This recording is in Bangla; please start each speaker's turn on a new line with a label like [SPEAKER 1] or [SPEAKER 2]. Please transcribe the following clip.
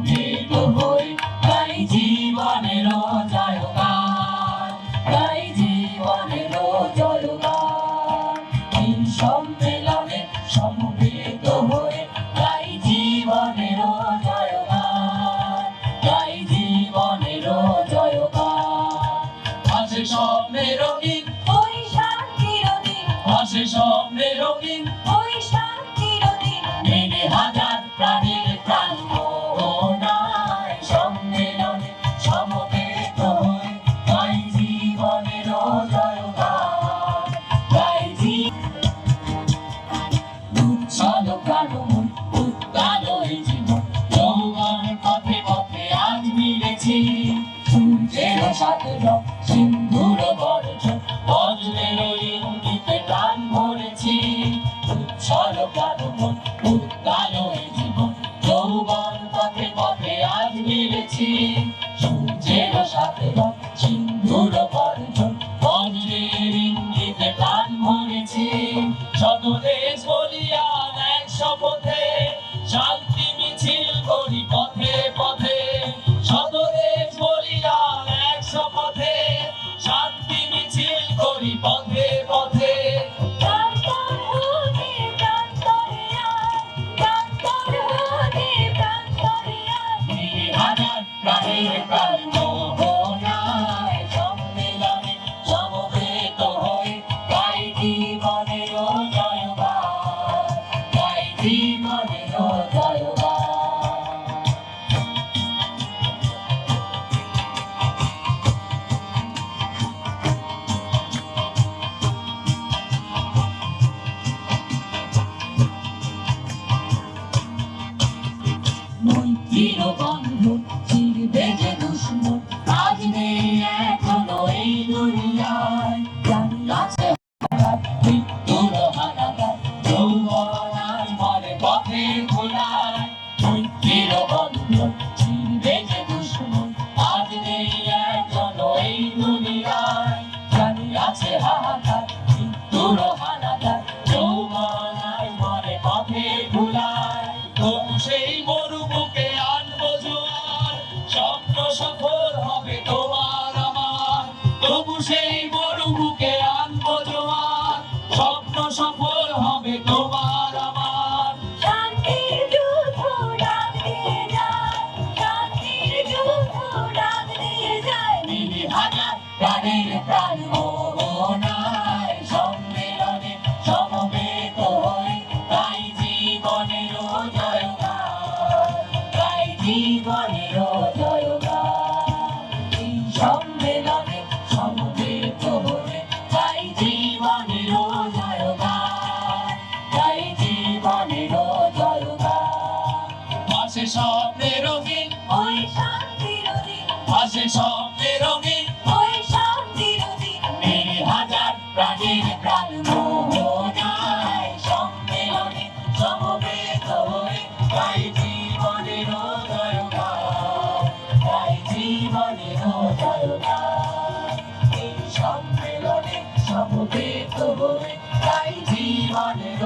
[SPEAKER 1] সমবেত হয়ে গাই জীবনের জয়গান গাই জীবনের জয়গান এই সম্মেলনে সমবেত হয়ে গাই জীবনের জয়গান গাই জীবনের জয়গান আসে স্বপ্নের রঙিন
[SPEAKER 2] ওই শান্তির দিন
[SPEAKER 1] আসে স্বপ্নের রঙিন।
[SPEAKER 2] ওই শান্তির
[SPEAKER 1] উচ্ছল প্রাণমন উত্তাল জীবন যৌবন পথে পথে আজ মিলেছি সূর্যের সাথে রং সিন্ধুর বর্জন বজ্রের ইঙ্গিতে প্রাণ ভরেছি উচ্ছল প্রাণমন উত্তাল জীবন যৌবন পথে পথে আজ মিলেছি সূর্যের সাথে রং সিন্ধুর বর্জন বজ্রের ইঙ্গিতে প্রাণ ভরেছি শত করি পথে পথে পথে খোলায় মৈত্রীর বন্ধন চিরবে যে দুশ্মন, আজ নেই এখনও এই দুনিয়ায়। জানি আছে হাহাকার, মৃত্যুর হানাদার যৌবন মরে পথে খোলায়। তবু সেই মরুবুকে আনব জোয়ার, স্বপ্ন সফল হবে তোমার আমার। তবু সেই জীবনের সম্মেলনে সমবেত হয়ে তাই জীবনের তাই জীবনের জয়গান স্বপ্নের রঙিন
[SPEAKER 2] ওই শান্তির দিন
[SPEAKER 1] পাশে স্বপ্নের রঙিন জীবনের জয়গান এই সম্মেলনে সমবেত হয়ে তাই জীবনের